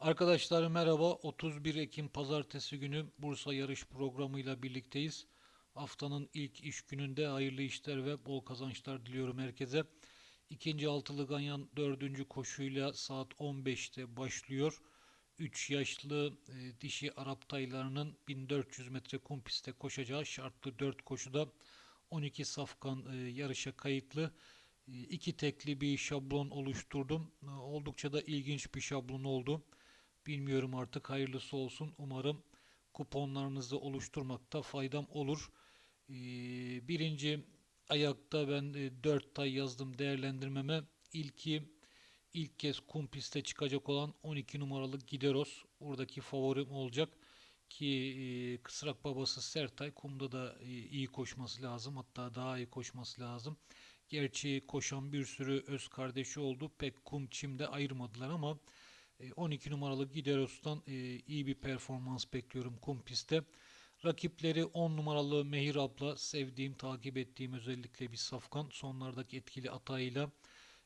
Arkadaşlar merhaba. 31 Ekim Pazartesi günü Bursa yarış programıyla birlikteyiz. Haftanın ilk iş gününde hayırlı işler ve bol kazançlar diliyorum herkese. İkinci altılı ganyan dördüncü koşuyla saat 15'te başlıyor. 3 yaşlı e, dişi Arap taylarının 1400 metre kum pistte koşacağı şartlı 4 koşuda 12 safkan e, yarışa kayıtlı. E, iki tekli bir şablon oluşturdum. E, Oldukça da ilginç bir şablon oldu. Bilmiyorum artık hayırlısı olsun. Umarım kuponlarınızı oluşturmakta faydam olur. Ee, birinci ayakta ben e, 4 tay yazdım değerlendirmeme. İlki ilk kez kum piste çıkacak olan 12 numaralı Gideros. Buradaki favorim olacak ki e, kısrak babası Sertay kumda da e, iyi koşması lazım. Hatta daha iyi koşması lazım. Gerçi koşan bir sürü öz kardeşi oldu. Pek kum çimde ayırmadılar ama 12 numaralı Gideros'tan e, iyi bir performans bekliyorum kum pistte. Rakipleri 10 numaralı Mehir abla sevdiğim, takip ettiğim özellikle bir safkan. Sonlardaki etkili atağıyla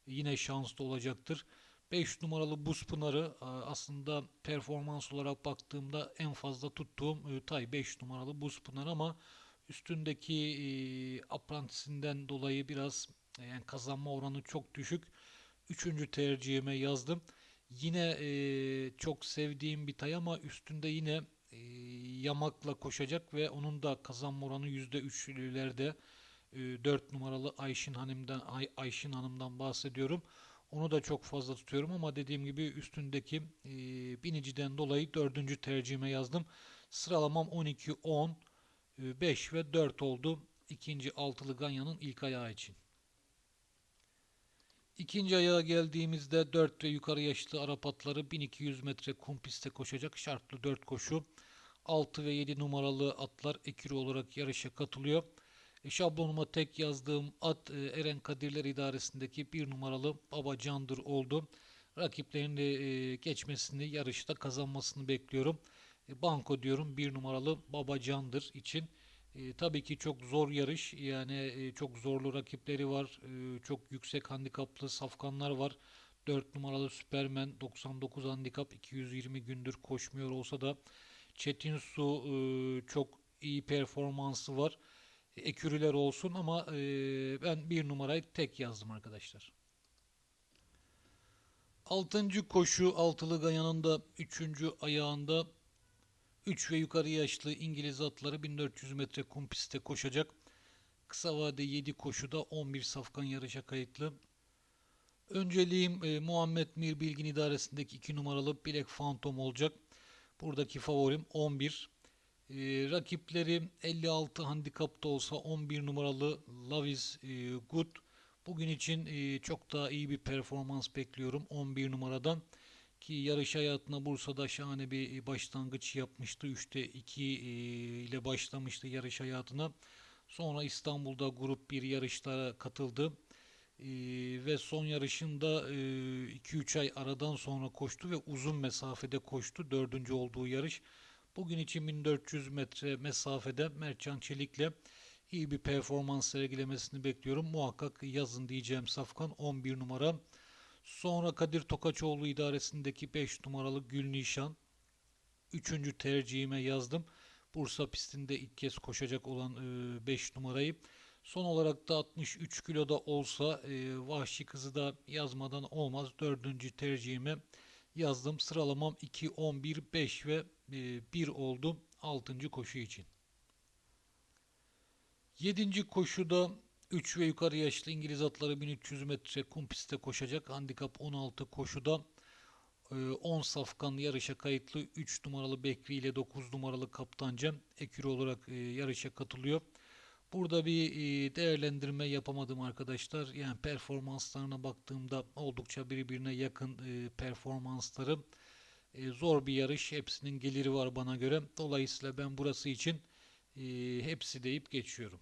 yine şanslı olacaktır. 5 numaralı Buz Pınar'ı e, aslında performans olarak baktığımda en fazla tuttuğum e, tay 5 numaralı Buz Pınar ama üstündeki e, aprantisinden dolayı biraz e, yani kazanma oranı çok düşük. Üçüncü tercihime yazdım. Yine e, çok sevdiğim bir tay ama üstünde yine e, yamakla koşacak ve onun da kazanma oranı %3'lülerde. E, 4 numaralı Ayşin Hanım'dan Ay, Ayşin Hanım'dan bahsediyorum. Onu da çok fazla tutuyorum ama dediğim gibi üstündeki e, biniciden dolayı dördüncü tercihime yazdım. Sıralamam 12, 10, 5 ve 4 oldu. İkinci altılı Ganya'nın ilk ayağı için. İkinci ayağa geldiğimizde 4 ve yukarı yaşlı Arap atları 1200 metre kum pistte koşacak şartlı 4 koşu. 6 ve 7 numaralı atlar ekürü olarak yarışa katılıyor. E, şablonuma tek yazdığım at e, Eren Kadirler idaresindeki 1 numaralı Baba Candır oldu. Rakiplerini e, geçmesini, yarışta kazanmasını bekliyorum. E, banko diyorum 1 numaralı Baba Candır için. E, tabii ki çok zor yarış. Yani e, çok zorlu rakipleri var. E, çok yüksek handikaplı safkanlar var. 4 numaralı Superman 99 handikap 220 gündür koşmuyor olsa da Çetin Su e, çok iyi performansı var. E, Ekürüler olsun ama e, ben bir numarayı tek yazdım arkadaşlar. Altıncı koşu altılı gayanın üçüncü ayağında 3 ve yukarı yaşlı İngiliz atları 1400 metre kum pistte koşacak. Kısa vade 7 koşuda 11 safkan yarışa kayıtlı. Önceliğim e, Muhammed Mir Bilgin idaresindeki 2 numaralı Black Phantom olacak. Buradaki favorim 11. E, rakipleri 56 handikapta olsa 11 numaralı Love is e, Good. Bugün için e, çok daha iyi bir performans bekliyorum 11 numaradan ki yarış hayatına Bursa'da şahane bir başlangıç yapmıştı. 3'te 2 e, ile başlamıştı yarış hayatına. Sonra İstanbul'da grup bir yarışlara katıldı. E, ve son yarışında 2-3 ay aradan sonra koştu ve uzun mesafede koştu. Dördüncü olduğu yarış. Bugün için 1400 metre mesafede Mertcan Çelik'le iyi bir performans sergilemesini bekliyorum. Muhakkak yazın diyeceğim Safkan 11 numara. Sonra Kadir Tokaçoğlu idaresindeki 5 numaralı Gülnişan. Üçüncü tercihime yazdım. Bursa pistinde ilk kez koşacak olan 5 numarayı. Son olarak da 63 kiloda olsa e, vahşi kızı da yazmadan olmaz. Dördüncü tercihime yazdım. Sıralamam 2, 11, 5 ve e, 1 oldu 6. koşu için. 7. koşuda 3 ve yukarı yaşlı İngiliz atları 1300 metre kum pistte koşacak. Handikap 16 koşuda 10 safkan yarışa kayıtlı 3 numaralı Bekri ile 9 numaralı Kaptan Cem ekürü olarak e, yarışa katılıyor. Burada bir e, değerlendirme yapamadım arkadaşlar. Yani performanslarına baktığımda oldukça birbirine yakın e, performansları. Zor bir yarış. Hepsinin geliri var bana göre. Dolayısıyla ben burası için hepsi deyip geçiyorum.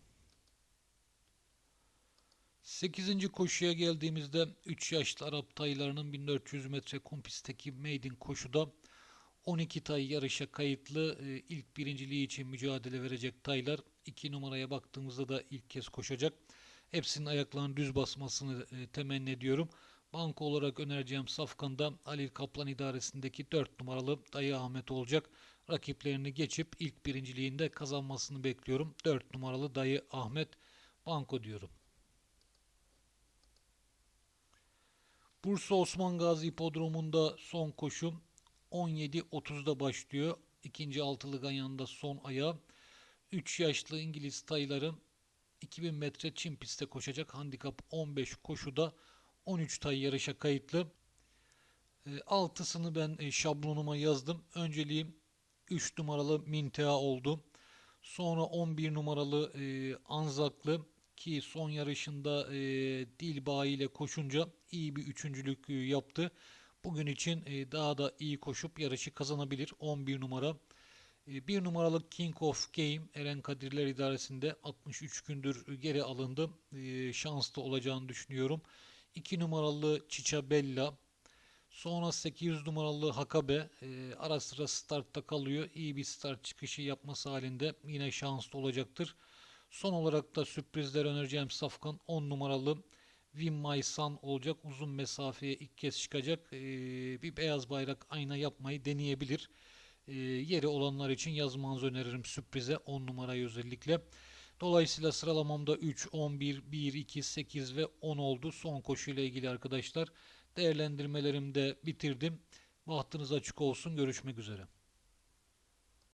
8. koşuya geldiğimizde 3 yaşlı Arap taylarının 1400 metre kum pistteki maiden koşuda 12 tay yarışa kayıtlı e, ilk birinciliği için mücadele verecek taylar 2 numaraya baktığımızda da ilk kez koşacak. Hepsinin ayaklarının düz basmasını e, temenni ediyorum. Banko olarak önereceğim safkanda Halil Kaplan idaresindeki 4 numaralı Dayı Ahmet olacak. Rakiplerini geçip ilk birinciliğinde kazanmasını bekliyorum. 4 numaralı Dayı Ahmet Banko diyorum. Bursa Osman Gazi Hipodromu'nda son koşu 17.30'da başlıyor. İkinci altılı ganyanında son ayağı. 3 yaşlı İngiliz tayları 2000 metre çim pistte koşacak. Handikap 15 koşuda 13 tay yarışa kayıtlı. E, Altısını ben e, şablonuma yazdım. Önceliğim 3 numaralı Mintea oldu. Sonra 11 numaralı e, Anzaklı ki son yarışında e, Dilba ile koşunca iyi bir üçüncülük e, yaptı. Bugün için e, daha da iyi koşup yarışı kazanabilir. 11 numara. E, Bir numaralı King of Game Eren Kadirler idaresinde 63 gündür geri alındı. E, Şanslı olacağını düşünüyorum. 2 numaralı Çiçabella. Sonra 800 numaralı Hakabe e, ara sıra startta kalıyor. İyi bir start çıkışı yapması halinde yine şanslı olacaktır. Son olarak da sürprizler önereceğim safkan 10 numaralı Win My olacak. Uzun mesafeye ilk kez çıkacak. E, bir beyaz bayrak ayna yapmayı deneyebilir. E, yeri olanlar için yazmanızı öneririm sürprize 10 numarayı özellikle. Dolayısıyla sıralamamda 3, 11, 1, 2, 8 ve 10 oldu. Son koşuyla ilgili arkadaşlar. Değerlendirmelerimi de bitirdim. Bahtınız açık olsun. Görüşmek üzere.